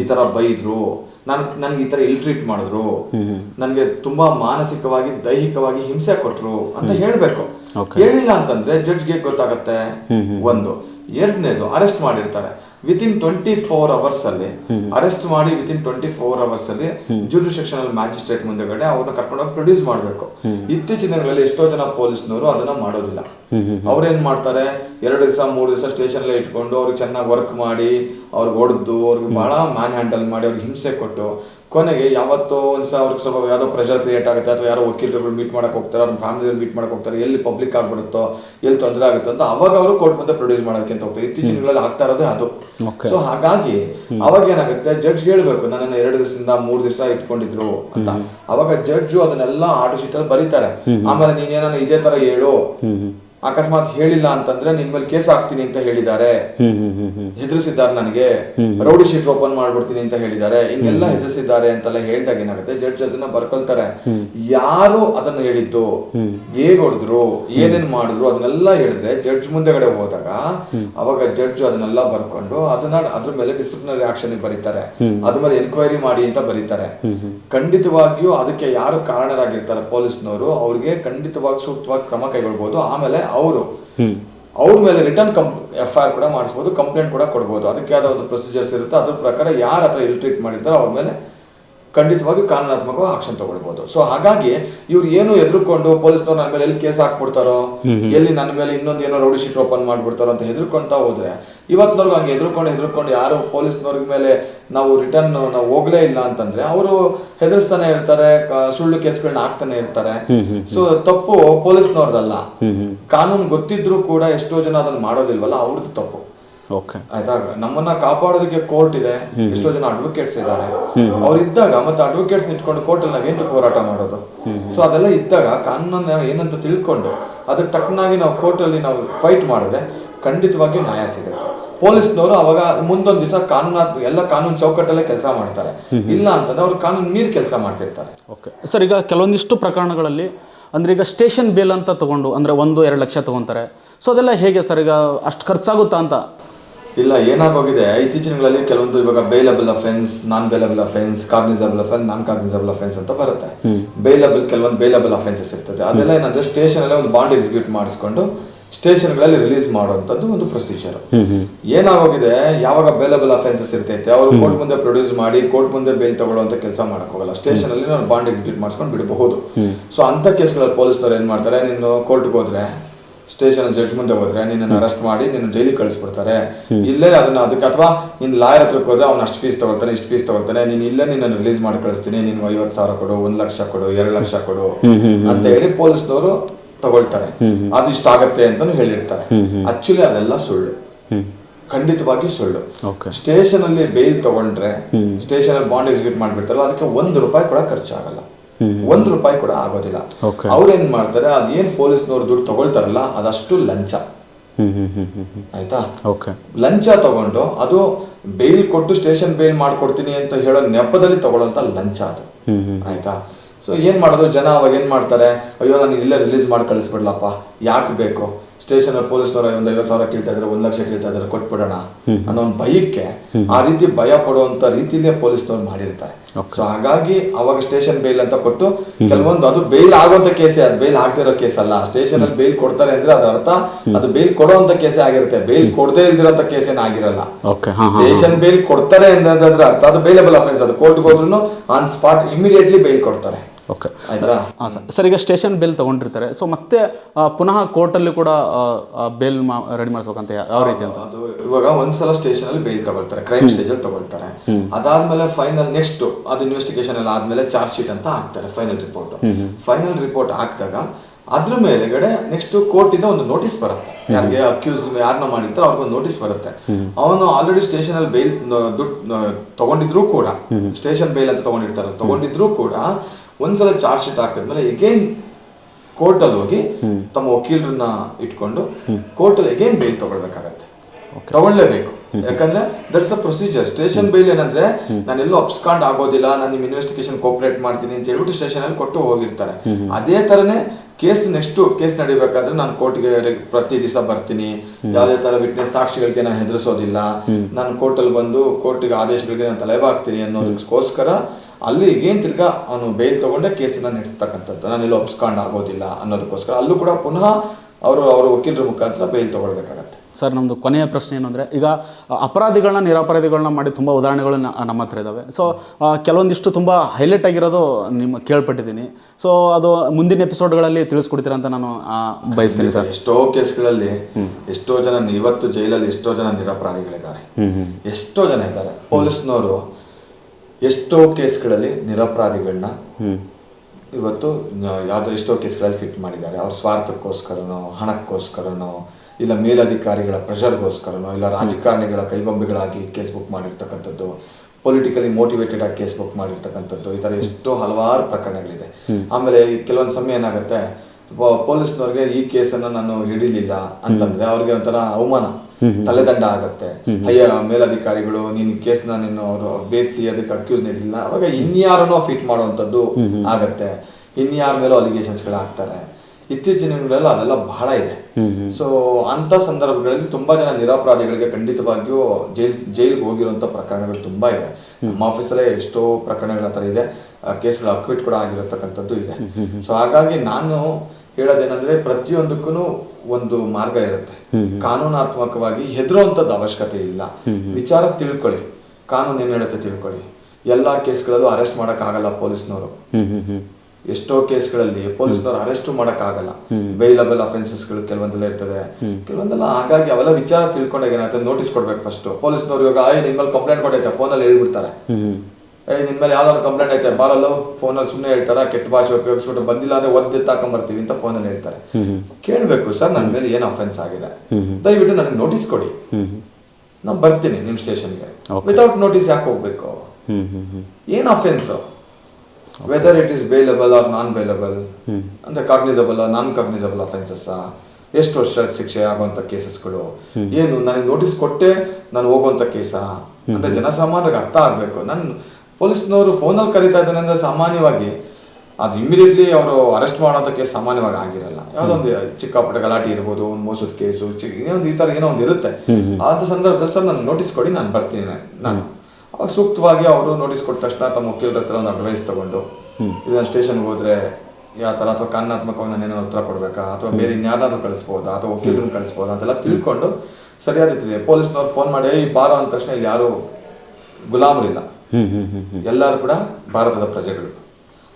ಈ ತರ ಬೈದ್ರು ನನ್ ನನ್ಗೆ ಈ ತರ ಇಲ್ ಟ್ರೀಟ್ ಮಾಡಿದ್ರು. ನನ್ಗೆ ತುಂಬಾ ಮಾನಸಿಕವಾಗಿ ದೈಹಿಕವಾಗಿ ಹಿಂಸೆ ಕೊಟ್ರು ಅಂತ ಹೇಳ್ಬೇಕು. ಹೇಳಿಲ್ಲ ಅಂತಂದ್ರೆ ಜಡ್ಜ್ಗೆ ಗೊತ್ತಾಗತ್ತೆ. ಒಂದು. ಎರಡನೇದು ಅರೆಸ್ಟ್ ಮಾಡಿರ್ತಾರೆ. With in twenty four hours ಅಲ್ಲಿ ಅರೆಸ್ಟ್ ಮಾಡಿ ವಿತಿನ್ ಟ್ವೆಂಟಿ ಫೋರ್ ಅವರ್ಸ್ ಅಲ್ಲಿ ಸೆಕ್ಷನ್ ಮ್ಯಾಜಿಸ್ಟ್ರೇಟ್ ಮುಂದೆಗಡೆ ಅವ್ರನ್ನ ಕರ್ಕೊಂಡೋಗಿ ಪ್ರೊಡ್ಯೂಸ್ ಮಾಡಬೇಕು. ಇತ್ತೀಚಿನ ದಿನಗಳಲ್ಲಿ ಎಷ್ಟೋ ಜನ ಪೊಲೀಸ್ನವರು ಅದನ್ನ ಮಾಡೋದಿಲ್ಲ. ಅವ್ರೇನ್ ಮಾಡ್ತಾರೆ? ಎರಡು ದಿವಸ ಮೂರು ದಿವಸ ಸ್ಟೇಷನ್ ಅಲ್ಲೇ ಇಟ್ಕೊಂಡು ಅವ್ರಿಗೆ ಚೆನ್ನಾಗಿ ವರ್ಕ್ ಮಾಡಿ ಅವ್ರಿಗೆ ಹೊಡೆದು ಅವ್ರಿಗೆ ಬಹಳ ಮ್ಯಾನ್ ಹ್ಯಾಂಡಲ್ ಮಾಡಿ ಅವ್ರಿಗೆ ಹಿಂಸೆ ಕೊಟ್ಟು ಕೊನೆಗೆ ಯಾವತ್ತೋ ಒಂದು ಅವ್ರಿಗೆ ಸ್ವಲ್ಪ ಯಾವುದೋ ಪ್ರೆಷರ್ ಕ್ರಿಯೇಟ್ ಆಗುತ್ತೆ ಅಥವಾ ಯಾರೋ ವಕೀಲರುಗಳು ಮೀಟ್ ಮಾಡಕ್ ಹೋಗ್ತಾರೆ ಅವ್ರ ಫ್ಯಾಮಿಲಿಯಲ್ಲಿ ಮೀಟ್ ಮಾಡೋಕೆ ಹೋಗ್ತಾರೆ ಎಲ್ಲಿ ಪಬ್ಲಿಕ್ ಆಗ್ಬಿಡುತ್ತೋ ಎಲ್ಲಿ ತೊಂದರೆ ಆಗುತ್ತೋ ಅಂತ ಅವಾಗ ಅವರು ಕೋರ್ಟ್ ಮುಂದೆ ಪ್ರೊಡ್ಯೂಸ್ ಮಾಡೋದಕ್ಕೆ ಅಂತ ಹೋಗ್ತಾರೆ. ಇತ್ತೀಚಿನ ದಿನಗಳಲ್ಲಿ ಆಗ್ತಾ ಇರೋದೇ ಅದು. ಸೊ ಹಾಗಾಗಿ ಅವಾಗ ಏನಾಗುತ್ತೆ ಜಡ್ಜ್ ಹೇಳ್ಬೇಕು ನನ್ನನ್ನು ಎರಡು ದಿವಸದಿಂದ ಮೂರು ದಿವಸ ಇಟ್ಕೊಂಡಿದ್ರು ಅಂತ. ಅವಾಗ ಜಡ್ಜು ಅದನ್ನೆಲ್ಲ ಆರ್ಡರ್ ಶೀಟ್ ಅಲ್ಲಿ ಬರೀತಾರೆ. ಆಮೇಲೆ ನೀನೇನ ಇದೇ ತರ ಹೇಳು. ಅಕಸ್ಮಾತ್ ಹೇಳಿಲ್ಲ ಅಂತಂದ್ರೆ ನಿನ್ ಮೇಲೆ ಕೇಸ್ ಹಾಕ್ತೀನಿ ಅಂತ ಹೇಳಿದ್ದಾರೆ. ಹೆದರ್ಸಿದ್ದಾರೆ ನನಗೆ. ರೌಡಿ ಶೀಟ್ ಓಪನ್ ಮಾಡ್ಬಿಡ್ತೀನಿ ಅಂತ ಹೇಳಿದ್ದಾರೆ. ಹಿಂಗೆಲ್ಲ ಹೆದರಿಸಿದ್ದಾರೆ ಅಂತೆಲ್ಲ ಹೇಳಿದಾಗ ಏನಾಗುತ್ತೆ? ಜಡ್ಜ್ ಅದನ್ನ ಬರ್ಕೊಳ್ತಾರೆ. ಯಾರು ಅದನ್ನ ಹೇಳಿದ್ದು ಹೇಗ್ ಹೊಡೆದ್ರು ಏನೇನ್ ಮಾಡಿದ್ರು ಅದನ್ನೆಲ್ಲ ಹೇಳಿದ್ರೆ ಜಡ್ಜ್ ಮುಂದೆಗಡೆ ಹೋದಾಗ ಅವಾಗ ಜಡ್ಜ್ ಅದನ್ನೆಲ್ಲ ಬರ್ಕೊಂಡು ಅದನ್ನ ಅದ್ರ ಮೇಲೆ ಡಿಸಿಪ್ಲಿನರಿ ಆಕ್ಷನ್ ಬರೀತಾರೆ. ಅದ್ರ ಮೇಲೆ ಎನ್ಕ್ವೈರಿ ಮಾಡಿ ಅಂತ ಬರೀತಾರೆ. ಖಂಡಿತವಾಗಿಯೂ ಅದಕ್ಕೆ ಯಾರು ಕಾರಣರಾಗಿರ್ತಾರೆ? ಪೊಲೀಸ್ನವರು ಅವ್ರಿಗೆ ಖಂಡಿತವಾಗಿ ಸೂಕ್ತವಾಗಿ ಕ್ರಮ ಕೈಗೊಳ್ಬಹುದು ಆಮೇಲೆ ಅವರು. ಅವ್ರ ಮೇಲೆ ರಿಟರ್ನ್ ಕಂಪ್ ಎಫ್ ಐ ಆರ್ ಕೂಡ ಮಾಡಿಸ್ಬೋದು ಕಂಪ್ಲೇಂಟ್ ಕೂಡ ಕೊಡ್ಬೋದು. ಅದಕ್ಕೆ ಆದ ಒಂದು ಪ್ರೊಸೀಜರ್ಸ್ ಇರುತ್ತೆ ಅದ್ರ ಪ್ರಕಾರ ಯಾರ ಹತ್ರ ಇಲ್ಟ್ರೀಟ್ ಮಾಡಿರ್ತಾರೋ ಅವ್ರ ಮೇಲೆ ಖಂಡಿತವಾಗಿ ಕಾನೂನಾತ್ಮಕವಾಗಿ ಆಕ್ಷನ್ ತಗೊಳ್ಬಹುದು ಸೊ ಹಾಗಾಗಿ ಇವ್ರು ಏನು ಎದುರುಕೊಂಡು ಪೊಲೀಸ್ನವ್ರು ನನ್ನ ಮೇಲೆ ಎಲ್ಲಿ ಕೇಸ್ ಹಾಕ್ಬಿಡ್ತಾರೋ ಎಲ್ಲಿ ನನ್ನ ಮೇಲೆ ಇನ್ನೊಂದು ಏನೋ ರೌಡಿ ಶೀಟ್ ಓಪನ್ ಮಾಡ್ಬಿಡ್ತಾರೋ ಅಂತ ಹೆದರ್ಕೊಂತ ಹೋದ್ರೆ ಇವತ್ತಿನವರೆಗೂ ಹಂಗೆ ಹೆದರ್ಕೊಂಡು ಹೆದರ್ಕೊಂಡು ಯಾರು ಪೊಲೀಸ್ನವ್ರ ಮೇಲೆ ನಾವು ರಿಟರ್ನ್ ನಾವು ಹೋಗ್ಲೇ ಇಲ್ಲ ಅಂತಂದ್ರೆ ಅವರು ಹೆದರ್ಸ್ತಾನೆ ಇರ್ತಾರೆ ಸುಳ್ಳು ಕೇಸ್ಗಳನ್ನ ಹಾಕ್ತಾನೆ ಇರ್ತಾರೆ. ಸೊ ತಪ್ಪು ಪೊಲೀಸ್ನವ್ರದಲ್ಲ. ಕಾನೂನು ಗೊತ್ತಿದ್ರು ಕೂಡ ಎಷ್ಟೋ ಜನ ಅದನ್ನ ಮಾಡೋದಿಲ್ವಲ್ಲ ಅವ್ರದ್ದು ತಪ್ಪು. ಓಕೆ ಆಯ್ತಾ? ನಮ್ಮನ್ನ ಕಾಪಾಡೋದಕ್ಕೆ ಕೋರ್ಟ್ ಇದೆ. ಎಷ್ಟೋ ಜನ ಅಡ್ವೊಕೇಟ್ಸ್ ಇದ್ದಾರೆ. ಅವ್ರು ಇದ್ದಾಗ ಮತ್ತೆ ಅಡ್ವೊಕೇಟ್ಸ್ ಇಟ್ಕೊಂಡು ಕೋರ್ಟ್ ಅಲ್ಲಿ ನಾವೇನು ಹೋರಾಟ ಮಾಡೋದು? ಸೊ ಅದೆಲ್ಲ ಇದ್ದಾಗ ಕಾನೂನನ್ನ ಏನಂತ ತಿಳ್ಕೊಂಡು ಅದಕ್ಕೆ ತಕ್ಕನಾಗಿ ನಾವು ಕೋರ್ಟ್ ಅಲ್ಲಿ ನಾವು ಫೈಟ್ ಮಾಡಿದ್ರೆ ಖಂಡಿತವಾಗಿ ನ್ಯಾಯ ಸಿಗುತ್ತೆ. ಪೊಲೀಸ್ನವರು ಅವಾಗ ಮುಂದೊಂದು ದಿವಸ ಕಾನೂನು ಎಲ್ಲ ಕಾನೂನು ಚೌಕಟ್ಟಲ್ಲೇ ಕೆಲಸ ಮಾಡ್ತಾರೆ. ಇಲ್ಲ ಅಂತಂದ್ರೆ ಅವ್ರು ಕಾನೂನು ಮೀರಿ ಕೆಲಸ ಮಾಡ್ತಿರ್ತಾರೆ. ಓಕೆ ಸರ್ ಈಗ ಕೆಲವೊಂದಿಷ್ಟು ಪ್ರಕರಣಗಳಲ್ಲಿ ಅಂದ್ರೆ ಈಗ ಸ್ಟೇಷನ್ ಬೇಲ್ ಅಂತ ತಗೊಂಡು ಅಂದ್ರೆ ಒಂದು ಎರಡು ಲಕ್ಷ ತಗೊಂತಾರೆ. ಸೊ ಅದೆಲ್ಲ ಹೇಗೆ ಸರ್? ಈಗ ಅಷ್ಟು ಖರ್ಚಾಗುತ್ತಾ ಅಂತ? ಇಲ್ಲ ಏನಾಗೋಗಿದೆ ಇತ್ತೀಚಿನ ದಿನಗಳಲ್ಲಿ ಕೆಲವೊಂದು ಇವಾಗ bailable offence non bailable offence cognizable offence non cognizable offence ಅಂತ ಬರುತ್ತೆ. ಬೇಲಬಲ್ ಕೆಲವೊಂದು ಬೇಲಬಲ್ ಅಫೆನ್ಸಸ್ ಇರ್ತದೆ. ಅದೆಲ್ಲ ಏನಂದ್ರೆ ಸ್ಟೇಷನ್ ಅಲ್ಲೇ ಒಂದು ಬಾಂಡ್ ಎಕ್ಸಿಕ್ಯೂಟ್ ಮಾಡಿಸ್ಕೊಂಡು ಸ್ಟೇಷನ್ಗಳಲ್ಲಿ ರಿಲೀಸ್ ಮಾಡುವಂಥದ್ದು ಒಂದು ಪ್ರೊಸೀಜರ್ ಏನಾಗೋಗಿದೆ ಯಾವಾಗ ಬೇಲಬಲ್ ಅಫೆನ್ಸಸ್ ಇರ್ತೈತೆ ಅವರು ಕೋರ್ಟ್ ಮುಂದೆ ಪ್ರೊಡ್ಯೂಸ್ ಮಾಡಿ ಕೋರ್ಟ್ ಮುಂದೆ ಬೇಲ್ ತಗೊಳ್ಳುವಂತ ಕೆಲಸ ಮಾಡಕ್ ಹೋಗಲ್ಲ ಸ್ಟೇಷನ್ ಅಲ್ಲಿ ನಾನು ಬಾಂಡ್ ಎಕ್ಸಿಕ್ಯೂಟ್ ಮಾಡಿಸ್ಕೊಂಡು ಬಿಡಬಹುದು. ಸೊ ಅಂತ ಕೇಸ್ಗಳಲ್ಲಿ ಪೊಲೀಸ್ನವ್ರು ಏನ್ ಮಾಡ್ತಾರೆ? ನೀನು ಕೋರ್ಟ್ಗೆ ಹೋದ್ರೆ ಸ್ಟೇಷನ್ ಜಡ್ಜ್ ಮುಂದೆ ಹೋದ್ರೆ ನಿನ್ನ ಅರೆಸ್ಟ್ ಮಾಡಿ ನಿನ್ನ ಜೈಲಿಗೆ ಕಳಿಸ್ಬಿಡ್ತಾರೆ. ಇಲ್ಲೇ ಅದನ್ನ ಅದಕ್ಕೆ ಅಥವಾ ನಿನ್ ಲಾಯರ್ ಹತ್ರಕ್ಕೆ ಹೋದ್ರೆ ಅವ್ನು ಅಷ್ಟು ಫೀಸ್ ತಗೊಳ್ತಾನೆ ಇಷ್ಟು ಫೀಸ್ ತಗೊಳ್ತಾನೆ ನೀನ್ ಇಲ್ಲೇ ನಿನ್ನ ರಿಲೀಸ್ ಮಾಡಿ ಕಳಿಸ್ತೀನಿ ನೀನು ಐವತ್ತು ಸಾವಿರ ಕೊಡು ಒಂದ್ ಲಕ್ಷ ಕೊಡು ಎರಡು ಲಕ್ಷ ಕೊಡು ಅಂತ ಹೇಳಿ ಪೊಲೀಸ್ನವರು ತಗೊಳ್ತಾರೆ. ಅದು ಇಷ್ಟ ಆಗತ್ತೆ ಅಂತಾನು ಹೇಳಿರ್ತಾರೆ. ಆಕ್ಚುಲಿ ಅದೆಲ್ಲ ಸುಳ್ಳು. ಖಂಡಿತವಾಗಿ ಸುಳ್ಳು. ಸ್ಟೇಷನ್ ಅಲ್ಲಿ ಬೇಲ್ ತಗೊಂಡ್ರೆ ಸ್ಟೇಷನ್ ಅಲ್ಲಿ ಬಾಂಡ್ ಎಕ್ಸಿಕ್ಯೂಟ್ ಮಾಡ್ಬಿಡ್ತಾರಲ್ಲ ಅದಕ್ಕೆ ಒಂದು ರೂಪಾಯಿ ಕೂಡ ಖರ್ಚಾಗಲ್ಲ. ಒಂದ್ ರೂಪಾಯಿ ಕೂಡ ಆಗೋದಿಲ್ಲ. ಅವ್ರೇನ್ ಮಾಡ್ತಾರೆ ಅದೇನ್ ಪೊಲೀಸ್ನವ್ರು ದುಡ್ಡು ತಗೊಳ್ತಾರಲ್ಲ ಅದಷ್ಟು ಲಂಚ. ಆಯ್ತಾ? ಲಂಚ ತಗೊಂಡು ಅದು ಬೇಲ್ ಕೊಟ್ಟು ಸ್ಟೇಷನ್ ಬೇಲ್ ಮಾಡ್ಕೊಡ್ತೀನಿ ಅಂತ ಹೇಳೋ ನೆಪದಲ್ಲಿ ತಗೊಳ್ಳೋಂತ ಲಂಚ ಅದು. ಹ್ಮ್ ಹ್ಮ್ ಆಯ್ತಾ? ಸೊ ಏನ್ ಮಾಡೋದು? ಜನ ಅವಾಗ ಏನ್ ಮಾಡ್ತಾರೆ? ಅಯ್ಯೋ ನಾನು ಇಲ್ಲೇ ರಿಲೀಸ್ ಮಾಡಿ ಕಳಿಸ್ಬಿಡ್ಲಪ್ಪ. ಯಾಕೆ ಬೇಕು? ಸ್ಟೇಷನ್ ಪೊಲೀಸ್ನವ್ರ ಒಂದ್ ಒಂದು ಐವತ್ತು ಸಾವಿರ ಕೇಳ್ತಾ ಇದ್ರೆ ಒಂದ್ ಲಕ್ಷ ಕೇಳ್ತಾ ಇದ್ರೆ ಕೊಟ್ಬಿಡೋಣ. ಅನ್ನೋ ಒಂದು ಭಯಕ್ಕೆ ಆ ರೀತಿ ಭಯ ಪಡುವಂತ ರೀತಿಲೇ ಪೊಲೀಸ್ನವ್ರು ಮಾಡಿರ್ತಾರೆ. ಸೊ ಹಾಗಾಗಿ ಅವಾಗ ಸ್ಟೇಷನ್ ಬೇಲ್ ಅಂತ ಕೊಟ್ಟು ಕೆಲವೊಂದು ಅದು ಬೇಲ್ ಆಗುವಂತ ಕೇಸೇ ಅದು ಬೇಲ್ ಆಗ್ತಿರೋ ಕೇಸ್ ಅಲ್ಲ. ಸ್ಟೇಷನ್ ಅಲ್ಲಿ ಬೇಲ್ ಕೊಡ್ತಾರೆ ಅಂದ್ರೆ ಅದರ ಅರ್ಥ ಅದು ಬೇಲ್ ಕೊಡುವಂತ ಕೇಸೇ ಆಗಿರುತ್ತೆ. ಬೇಲ್ ಕೊಡದೇ ಇಲ್ದಿರೋಂತ ಕೇಸೇನ ಆಗಿರಲ್ಲ. ಓಕೆ ಹಾಂ ಹಾಂ ಸ್ಟೇಷನ್ ಬೇಲ್ ಕೊಡ್ತಾರೆ ಅಂತಂದ್ರೆ ಅರ್ಥ. ಅದು ಬೇಲೆಬಲ್ ಅಫೆನ್ಸ್ ಅದು. ಕೋರ್ಟ್ ಹೋದ್ರು ಆನ್ ಸ್ಪಾಟ್ ಇಮಿಡಿಯೇಟ್ಲಿ ಬೇಲ್ ಕೊಡ್ತಾರೆ. ಓಕೆ. ಹಾಂ ಸರ್ ಸರ್ ಈಗ ಸ್ಟೇಷನ್ ಬೇಲ್ ತೊಗೊಂಡಿರ್ತಾರೆ. ಸೊ ಮತ್ತೆ ಆ, ಪುನಃ ಕೋರ್ಟಲ್ಲಿ ಕೂಡ ಬೇಲ್ ಮಾ ರೆಡಿ ಮಾಡಿಸ್ಬೇಕಂತ ಯಾ- ಯಾವ ರೀತಿ ಅಂತ? ಅದು ಇವಾಗ ಒಂದ್ಸಲ ಸ್ಟೇಷನ್ ಅಲ್ಲಿ ಬೇಲ್ ತಗೊಳ್ತಾರೆ ಕ್ರೈಮ್ ಸ್ಟೇಜ್ ಅಲ್ಲಿ ತಗೊಳ್ತಾರೆ. ಅದಾದ್ಮೇಲೆ ಫೈನಲ್ ನೆಕ್ಸ್ಟ್ ಅದು ಇನ್ವೆಸ್ಟಿಗೇಷನ್ ಎಲ್ಲ ಆದ್ಮೇಲೆ ಚಾರ್ಜ್ ಶೀಟ್ ಅಂತ ಹಾಕ್ತಾರೆ ಫೈನಲ್ ರಿಪೋರ್ಟ್ ಫೈನಲ್ ರಿಪೋರ್ಟ್ ಹಾಕಿದಾಗ ಅದ್ರ ಮೇಲೆಗಡೆ ನೆಕ್ಸ್ಟ್ ಕೋರ್ಟ್ ಇಂದ ಒಂದು ನೋಟಿಸ್ ಬರುತ್ತೆ. ಯಾರಿಗೆ ಅಕ್ಯೂಸ್ ಯಾರನ್ನ ಅವ್ರ್ ಒಂದು ನೋಟಿಸ್ ಬರುತ್ತೆ. ಅವನು ಆಲ್ರೆಡಿ ಸ್ಟೇಷನ್ ಅಲ್ಲಿ ಬೇಲ್ ದುಡ್ಡು ತಗೊಂಡಿದ್ರು ಕೂಡ ಸ್ಟೇಷನ್ ಬೇಲ್ ಅಂತ ತಗೊಂಡಿರ್ತಾರೆ ತಗೊಂಡಿದ್ರು ಕೂಡ ಒಂದ್ಸಲ ಚಾರ್ಜ್ ಶೀಟ್ ಹಾಕಿದ್ಮೇಲೆ ಎಗೇನ್ ಕೋರ್ಟ್ ಅಲ್ಲಿ ಹೋಗಿ ತಮ್ಮ ವಕೀಲರನ್ನ ಇಟ್ಕೊಂಡು ಕೋರ್ಟ್ ಅಲ್ಲಿ ಎಗೇನ್ ಬೇಲ್ ತಗೊಳ್ಬೇಕಾಗತ್ತೆ. ತಗೊಳ್ಳೇಬೇಕು. ಯಾಕಂದ್ರೆ that's a procedure station bail ಏನಂದ್ರೆ ನಾನು ಎಲ್ಲೂ ಅಪ್ಸ್ಕಾಂಡ್ ಆಗೋದಿಲ್ಲ ನಾನು ನಿಮ್ ಇನ್ವೆಸ್ಟಿಗೇಷನ್ ಕೋಪರೇಟ್ ಮಾಡ್ತೀನಿ ಅಂತ ಹೇಳ್ಬಿಟ್ಟು ಸ್ಟೇಷನ್ ಅಲ್ಲಿ ಕೊಟ್ಟು ಹೋಗಿರ್ತಾರೆ. ಅದೇ ತರನೇ ಕೇಸ್ ನೆಕ್ಸ್ಟ್ ಕೇಸ್ ನಡಿಬೇಕಾದ್ರೆ ನಾನು ಕೋರ್ಟ್ಗೆ ಪ್ರತಿ ದಿವಸ ಬರ್ತೀನಿ. ಯಾವುದೇ ತರ ವಿಟ್ನೆಸ್ ಸಾಕ್ಷಿಗಳಿಗೆ ನಾನು ಹೆದರಿಸೋದಿಲ್ಲ. ನಾನು ಕೋರ್ಟಲ್ಲಿ ಬಂದು ಕೋರ್ಟಿಗೆ ಆದೇಶಗಳಿಗೆ ನಾನು ತಲೆಬಾಗ್ತೀನಿ ಅನ್ನೋದಕ್ಕೋಸ್ಕರ ಅಲ್ಲಿ ಏನ್ ತಿರ್ಗಾ ಅವನು ಬೇಲ್ ತಗೊಂಡೆ ಕೇಸನ್ನ ನಡೆಸ್ತಕ್ಕಂಥದ್ದು. ನಾನು ಇಲ್ಲಿ ಅಪ್ಸ್ಕಾಂಡ್ ಆಗೋದಿಲ್ಲ ಅನ್ನೋದಕ್ಕೋಸ್ಕರ. ಅಲ್ಲೂ ಕೂಡ ಪುನಃ ಅವರು ಅವರ ವಕೀಲರ ಮುಖಾಂತರ ಬೇಲ್ ತಗೊಳ್ಬೇಕಾಗತ್ತೆ. ಸರ್ ನಮ್ಮದು ಕೊನೆಯ ಪ್ರಶ್ನೆ ಏನು ಅಂದರೆ ಈಗ ಅಪರಾಧಿಗಳನ್ನ ನಿರಪರಾಧಿಗಳನ್ನ ಮಾಡಿ ತುಂಬ ಉದಾಹರಣೆಗಳು ನಮ್ಮ ಹತ್ರ ಇದ್ದಾವೆ ಸೊ ಕೆಲವೊಂದಿಷ್ಟು ತುಂಬ ಹೈಲೈಟ್ ಆಗಿರೋದು ನಿಮ್ಮ ಕೇಳ್ಪಟ್ಟಿದ್ದೀನಿ. ಸೊ ಅದು ಮುಂದಿನ ಎಪಿಸೋಡ್ಗಳಲ್ಲಿ ತಿಳಿಸ್ಕೊಡ್ತೀರಾ ಅಂತ ನಾನು ಬಯಸ್ತೀನಿ ಸರ್. ಎಷ್ಟೋ ಕೇಸ್ಗಳಲ್ಲಿ ಎಷ್ಟೋ ಜನ ಇವತ್ತು ಜೈಲಲ್ಲಿ ಎಷ್ಟೋ ಜನ ನಿರಪರಾಧಿಗಳಿದ್ದಾರೆ. ಎಷ್ಟೋ ಜನ ಇದ್ದಾರೆ. ಪೊಲೀಸ್ನವರು ಎಷ್ಟೋ ಕೇಸ್ಗಳಲ್ಲಿ ನಿರಪರಾಧಿಗಳನ್ನ ಇವತ್ತು ಯಾವುದೋ ಎಷ್ಟೋ ಕೇಸ್ಗಳಲ್ಲಿ ಫಿಟ್ ಮಾಡಿದ್ದಾರೆ. ಅವ್ರ ಸ್ವಾರ್ಥಕ್ಕೋಸ್ಕರನೋ ಹಣಕ್ಕೋಸ್ಕರನೋ ಇಲ್ಲ ಮೇಲಧಿಕಾರಿಗಳ ಪ್ರೆಷರ್ಗೋಸ್ಕರನೋ ಇಲ್ಲ ರಾಜಕಾರಣಿಗಳ ಕೈಗೊಂಬೆಗಳಾಗಿ ಕೇಸ್ ಬುಕ್ ಮಾಡಿರ್ತಕ್ಕಂಥದ್ದು ಪೊಲಿಟಿಕಲಿ ಮೋಟಿವೇಟೆಡ್ ಆಗಿ ಕೇಸ್ ಬುಕ್ ಮಾಡಿರ್ತಕ್ಕಂಥದ್ದು ಈ ಥರ ಎಷ್ಟೋ ಹಲವಾರು ಪ್ರಕರಣಗಳಿದೆ. ಆಮೇಲೆ ಕೆಲವೊಂದು ಸಮಯ ಏನಾಗುತ್ತೆ ಪೊಲೀಸ್ನವ್ರಿಗೆ ಈ ಕೇಸನ್ನ ನಾನು ಹಿಡಿಲಿಲ್ಲ ಅಂತಂದರೆ ಅವ್ರಿಗೆ ಒಂಥರ ಅವಮಾನ. ತಲೆದಂಡ ಆಗತ್ತೆ. ಅಯ್ಯ ಮೇಲಧಿಕಾರಿಗಳು ನಿನ್ ಕೇಸ್ನ ನೀನು ಅವರು ಬೇಯಿಸಿ ಅದಕ್ಕೆ ಅಕ್ಯೂಸ್ ನೀಡಿಲ್ಲ. ಅವಾಗ ಇನ್ಯಾರನ್ನು ಫಿಟ್ ಮಾಡುವಂಥದ್ದು ಆಗತ್ತೆ. ಇನ್ಯಾರ ಮೇಲೂ ಅಲಿಗೇಷನ್ಸ್ಗಳು ಹಾಕ್ತಾರೆ ಇತ್ತೀಚಿನ ದಿನಗಳಲ್ಲಿ ಅದೆಲ್ಲ ಬಹಳ ಇದೆ. ಸೊ ಅಂತ ಸಂದರ್ಭಗಳಲ್ಲಿ ತುಂಬಾ ಜನ ನಿರಪರಾಧಿಗಳಿಗೆ ಖಂಡಿತವಾಗಿಯೂ ಜೈಲ್ ಜೈಲ್ಗೆ ಹೋಗಿರುವಂತ ಪ್ರಕರಣಗಳು ತುಂಬಾ ಇದೆ. ನಮ್ಮ ಆಫೀಸಲ್ಲೇ ಎಷ್ಟೋ ಪ್ರಕರಣಗಳ ತರ ಇದೆ. ಕೇಸ್ಗಳು ಅಕ್ವಿಟ್ ಕೂಡ ಆಗಿರತಕ್ಕಂಥದ್ದು ಇದೆ. ಸೊ ಹಾಗಾಗಿ ನಾನು ಹೇಳೋದೇನಂದ್ರೆ ಪ್ರತಿಯೊಂದಕ್ಕೂ ಒಂದು ಮಾರ್ಗ ಇರುತ್ತೆ. ಕಾನೂನಾತ್ಮಕವಾಗಿ ಹೆದರುವಂಥದ್ದು ಅವಶ್ಯಕತೆ ಇಲ್ಲ. ವಿಚಾರ ತಿಳ್ಕೊಳ್ಳಿ. ಕಾನೂನು ಏನ್ ಹೇಳುತ್ತೆ ತಿಳ್ಕೊಳ್ಳಿ. ಎಲ್ಲಾ ಕೇಸ್ಗಳಲ್ಲೂ ಅರೆಸ್ಟ್ ಆಗಲ್ಲ ಪೊಲೀಸ್ನವರು. ಎಷ್ಟೋ ಕೇಸ್ಗಳಲ್ಲಿ ಎಷ್ಟೋ ಕೇಸ್ಗಳಲ್ಲಿ ಪೊಲೀಸ್ನವರು ಅರೆಸ್ಟ್ ಆಗಲ್ಲ ಬೈಲಬಲ್ ಅಫೆನ್ಸಸ್ಗಳು ಕೆಲವೊಂದೆಲ್ಲ ಇರ್ತದೆ. ಕೆಲವೊಂದೆಲ್ಲ ಹಾಗಾಗಿ ಅವೆಲ್ಲ ವಿಚಾರ ತಿಳ್ಕೊಂಡಾಗ ಏನಾಗುತ್ತೆ? ನೋಟಿಸ್ ಕೊಡ್ಬೇಕು ಫಸ್ಟ್ ಪೊಲೀಸ್ನವ್ರು ಇವಾಗ ಆಯ್ ನಿಮ್ಮಲ್ಲಿ ಕಂಪ್ಲೇಂಟ್ ಕೊಟ್ಟೈತೆ ಫೋನಲ್ಲಿ ಹೇಳ್ಬಿಡ್ತಾರೆ. ಹ್ಞೂ ಏ ನಿನ್ ಮೇಲೆ ಯಾವ್ದಾದ್ರು ಕಂಪ್ಲೇಂಟ್ ಐತೆ ಬಾರಲ್ಲ ಫೋನಲ್ಲಿ ಸುಮ್ಮನೆ ಹೇಳ್ತಾರ? ಕೆಟ್ಟ ಭಾಷೆ ಉಪಯೋಗಿಸ್ಬಿಟ್ಟು ಬಂದಿಲ್ಲ ಅಂದ್ರೆ ಒದ್ದು ತಾಕೊಂಬರ್ತೀವಿ ಅಂತ ಫೋನಲ್ಲಿ ಹೇಳ್ತಾರೆ. ಕೇಳಬೇಕು ಸರ್ ನನ್ನ ಮೇಲೆ ಏನು ಅಫೆನ್ಸ್ ಆಗಿದೆ? ದಯವಿಟ್ಟು ನನಗೆ ನೋಟಿಸ್ ಕೊಡಿ. ನಾನು ಬರ್ತೀನಿ ನಿಮ್ಮ ಸ್ಟೇಷನ್ಗೆ. ವಿತೌಟ್ ನೋಟಿಸ್ ಯಾಕೆ ಹೋಗ್ಬೇಕು? ಏನ್ offence whether it is bailable or non bailable ಅಂದ್ರೆ ಕಾಗ್ನಿಸಬಲ್ ನಾನ್ ಕಾಗ್ನಿಸಬಲ್ ಅಫೆನ್ಸಸ್ ಎಷ್ಟು ವರ್ಷ ಶಿಕ್ಷೆ ಆಗುವಂತ ಕೇಸಸ್ಗಳು ಏನು ನನಗೆ ನೋಟಿಸ್ ಕೊಟ್ಟೆ ನಾನು ಹೋಗುವಂತ ಕೇಸ ಅಂದ್ರೆ ಜನಸಾಮಾನ್ಯರಿಗೆ ಅರ್ಥ ಆಗ್ಬೇಕು. ನಾನು ಪೊಲೀಸ್ನವರು ಫೋನಲ್ಲಿ ಕರಿತಾ ಇದ್ದಾನೆ ಅಂದರೆ ಸಾಮಾನ್ಯವಾಗಿ ಅದು ಇಮಿಡಿಯೇಟ್ಲಿ ಅವರು ಅರೆಸ್ಟ್ ಮಾಡೋದಕ್ಕೆ ಕೇಸ್ ಸಾಮಾನ್ಯವಾಗಿ ಆಗಿರಲ್ಲ. ಯಾವುದೋ ಒಂದು ಚಿಕ್ಕಪುಟ್ಟ ಗಲಾಟೆ ಇರ್ಬೋದು ಒಂದು ಮೋಸದ ಕೇಸು ಚಿಕ್ಕ ಈ ಥರ ಏನೋ ಒಂದು ಇರುತ್ತೆ. ಆದ ಸಂದರ್ಭದಲ್ಲಿ ಸರ್ ನಾನು ನೋಟಿಸ್ ಕೊಡಿ ನಾನು ಬರ್ತೀನಿ. ನಾನು ಅವಾಗ ಸೂಕ್ತವಾಗಿ ಅವರು ನೋಟಿಸ್ ಕೊಟ್ಟ ತಕ್ಷಣ ತಮ್ಮ ವಕೀಲರ ಹತ್ರ ಒಂದು ಅಡ್ವೈಸ್ ತಗೊಂಡು ಇದನ್ನ ಸ್ಟೇಷನ್ಗೆ ಹೋದ್ರೆ ಯಾವ ಥರ ಅಥವಾ ಕಾನೂನಾತ್ಮಕವಾಗಿ ನಾನು ಏನೋ ಉತ್ತರ ಕೊಡಬೇಕಾ ಅಥವಾ ಬೇರೆ ಇನ್ಯಾರಾದರೂ ಕಳಿಸ್ಬೋದಾ ಅಥವಾ ವಕೀಲರನ್ನ ಕಳಿಸ್ಬೋದಾ ಅಂತೆಲ್ಲ ತಿಳ್ಕೊಂಡು ಸರಿಯಾದ ರೀತಿಯಲ್ಲಿ ಪೊಲೀಸ್ನವ್ರು ಫೋನ್ ಮಾಡಿ ಈ ಬಾರೋ ಅಂದ ತಕ್ಷಣ ಇಲ್ಲಿ ಯಾರು ಗುಲಾಮರಿಲ್ಲ. ಎಲ್ಲರೂ ಕೂಡ ಭಾರತದ ಪ್ರಜೆಗಳು.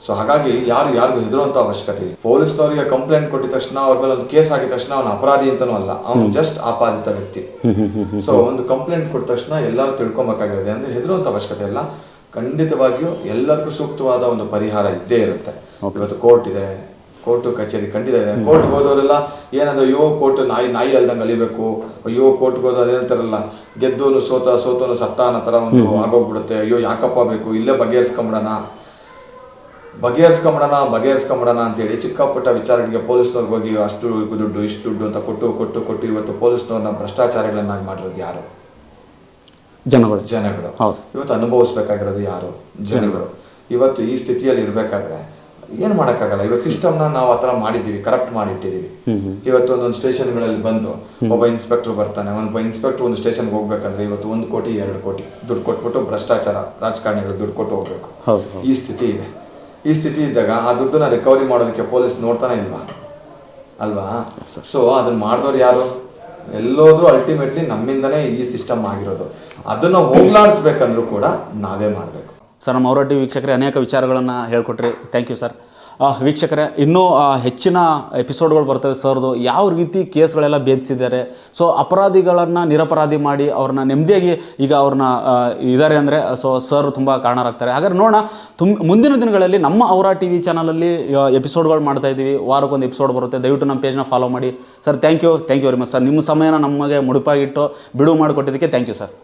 ಸೊ ಹಾಗಾಗಿ ಯಾರು ಯಾರಿಗೂ ಹೆದರುವಂತ ಅವಶ್ಯಕತೆ ಇಲ್ಲ. ಪೊಲೀಸ್ನವರಿಗೆ ಕಂಪ್ಲೇಂಟ್ ಕೊಟ್ಟಿದ ತಕ್ಷಣ ಅವ್ರ ಮೇಲೆ ಒಂದು ಕೇಸ್ ಆಗಿದ ತಕ್ಷಣ ಅವನು ಅಪರಾಧಿ ಅಂತಾನೂ ಅಲ್ಲ. ಅವನು ಜಸ್ಟ್ ಆಪಾದಿತ ವ್ಯಕ್ತಿ. ಸೊ ಒಂದು ಕಂಪ್ಲೇಂಟ್ ಕೊಟ್ಟ ತಕ್ಷಣ ಎಲ್ಲರೂ ತಿಳ್ಕೊಬೇಕಾಗಿರೋದು ಅಂದ್ರೆ ಹೆದರುವಂತ ಅವಶ್ಯಕತೆ ಇಲ್ಲ. ಖಂಡಿತವಾಗಿಯೂ ಎಲ್ಲದಕ್ಕೂ ಸೂಕ್ತವಾದ ಒಂದು ಪರಿಹಾರ ಇದ್ದೇ ಇರುತ್ತೆ. ಇವತ್ತು ಕೋರ್ಟ್ ಇದೆ ಕೋರ್ಟು ಕಚೇರಿ ಖಂಡಿತ ಇದೆ. ಕೋರ್ಟ್ಗೆ ಹೋದವರೆಲ್ಲ ಏನಂದ್ರೆ ಅಯ್ಯೋ ಕೋರ್ಟ್ ನಾಯಿ ನಾಯಿ ಅಲ್ದಂಗ್ ಅಲಿಬೇಕು ಅಯ್ಯೋ ಕೋರ್ಟ್ಗೆ ಹೋದ ಹೇಳ್ತಾರಲ್ಲ ಗೆದ್ದೋನು ಸೋತ ಸೋತೋನು ಸತ್ತ ಅನ್ನೋ ಥರ ಒಂದು ಆಗೋಗ್ಬಿಡುತ್ತೆ. ಅಯ್ಯೋ ಯಾಕಪ್ಪ ಬೇಕು? ಇಲ್ಲೇ ಬಗೆಹರಿಸ್ಕೊಂಬಿಡೋಣ. ಬಗೆಹರಿಸ್ಕೊಂಬಿಡೋಣ ಬಗೆಹರಿಸ್ಕೊಂಬಿಡೋಣ ಅಂತೇಳಿ ಚಿಕ್ಕ ಪುಟ್ಟ ವಿಚಾರಗಳಿಗೆ ಪೊಲೀಸ್ನವ್ರಿಗೆ ಹೋಗಿ ಅಷ್ಟು ದುಡ್ಡು ಇಷ್ಟು ದುಡ್ಡು ಅಂತ ಕೊಟ್ಟು ಕೊಟ್ಟು ಕೊಟ್ಟು ಇವತ್ತು ಪೊಲೀಸ್ನವ್ರನ್ನ ಭ್ರಷ್ಟಾಚಾರಗಳನ್ನಾಗಿ ಮಾಡಿರೋದು ಯಾರು? ಜನಗಳು. ಜನಗಳು. ಇವತ್ತು ಅನುಭವಿಸ್ಬೇಕಾಗಿರೋದು ಯಾರು? ಜನಗಳು. ಇವತ್ತು ಈ ಸ್ಥಿತಿಯಲ್ಲಿ ಇರ್ಬೇಕಾದ್ರೆ ಏನು ಮಾಡೋಕ್ಕಾಗಲ್ಲ. ಇವತ್ತು ಸಿಸ್ಟಮ್ನ ನಾವು ಆ ಥರ ಮಾಡಿದ್ದೀವಿ ಕರಪ್ಟ್ ಮಾಡಿಟ್ಟಿದ್ದೀವಿ. ಇವತ್ತು ಒಂದೊಂದು ಸ್ಟೇಷನ್ಗಳಲ್ಲಿ ಬಂದು ಒಬ್ಬ ಇನ್ಸ್ಪೆಕ್ಟರ್ ಬರ್ತಾನೆ. ಒಬ್ಬ ಇನ್ಸ್ಪೆಕ್ಟರ್ ಒಂದು ಸ್ಟೇಷನ್ಗೆ ಹೋಗ್ಬೇಕಂದ್ರೆ ಇವತ್ತು ಒಂದು ಕೋಟಿ ಎರಡು ಕೋಟಿ ದುಡ್ಡು ಕೊಟ್ಬಿಟ್ಟು ಭ್ರಷ್ಟಾಚಾರ ರಾಜಕಾರಣಿಗಳು ದುಡ್ಡು ಕೊಟ್ಟು ಹೋಗ್ಬೇಕು. ಈ ಸ್ಥಿತಿ ಇದೆ. ಈ ಸ್ಥಿತಿ ಇದ್ದಾಗ ಆ ದುಡ್ಡನ್ನ ರಿಕವರಿ ಮಾಡೋದಕ್ಕೆ ಪೊಲೀಸ್ ನೋಡ್ತಾನೆ ಇಲ್ವಾ? ಅಲ್ವಾ? ಸೊ ಅದನ್ನ ಮಾಡಿದವ್ರು ಯಾರು? ಎಲ್ಲೋದ್ರೂ ಅಲ್ಟಿಮೇಟ್ಲಿ ನಮ್ಮಿಂದನೇ ಈ ಸಿಸ್ಟಮ್ ಆಗಿರೋದು. ಅದನ್ನ ಹೋಗ್ಲಾಡಿಸ್ಬೇಕಂದ್ರೂ ಕೂಡ ನಾವೇ ಮಾಡಬೇಕು. ಸರ್, ನಮ್ಮ ಅವರೊಟ್ಟಿ ವೀಕ್ಷಕರೇ ಅನೇಕ ವಿಚಾರಗಳನ್ನು ಹೇಳ್ಕೊಟ್ರಿ. ಥ್ಯಾಂಕ್ ಯು ಸರ್ ವೀಕ್ಷಕರೇ, ಇನ್ನೂ ಹೆಚ್ಚಿನ ಎಪಿಸೋಡ್ಗಳು ಬರ್ತವೆ ಸರ್ದು ಯಾವ ರೀತಿ ಕೇಸ್ಗಳೆಲ್ಲ ಭೇದಿಸಿದ್ದಾರೆ? ಸೊ ಅಪರಾಧಿಗಳನ್ನು ನಿರಪರಾಧಿ ಮಾಡಿ ಅವ್ರನ್ನ ನೆಮ್ಮದಿಯಾಗಿ ಈಗ ಅವ್ರನ್ನ ಇದ್ದಾರೆ ಅಂದರೆ ಸೊ ಸರ್ ತುಂಬ ಕಾರಣರಾಗ್ತಾರೆ. ಹಾಗಾದ್ರೆ ನೋಡೋಣ ತುಂಬ ಮುಂದಿನ ದಿನಗಳಲ್ಲಿ ನಮ್ಮ ಅವರ ಟಿ ವಿ ಚಾನಲಲ್ಲಿ ಎಪಿಸೋಡ್ಗಳು ಮಾಡ್ತಾ ಇದ್ದೀವಿ. ವಾರಕ್ಕೊಂದು ಎಪಿಸೋಡ್ ಬರುತ್ತೆ. ದಯವಿಟ್ಟು ನಮ್ಮ ಪೇಜ್ನ ಫಾಲೋ ಮಾಡಿ. Sir thank you thank you very much sir ನಿಮ್ಮ ಸಮಯನ ನಮಗೆ ಮುಡುಪಾಗಿಟ್ಟು ಬಿಡುವು ಮಾಡಿಕೊಟ್ಟಿದ್ದಕ್ಕೆ ಥ್ಯಾಂಕ್ ಯು ಸರ್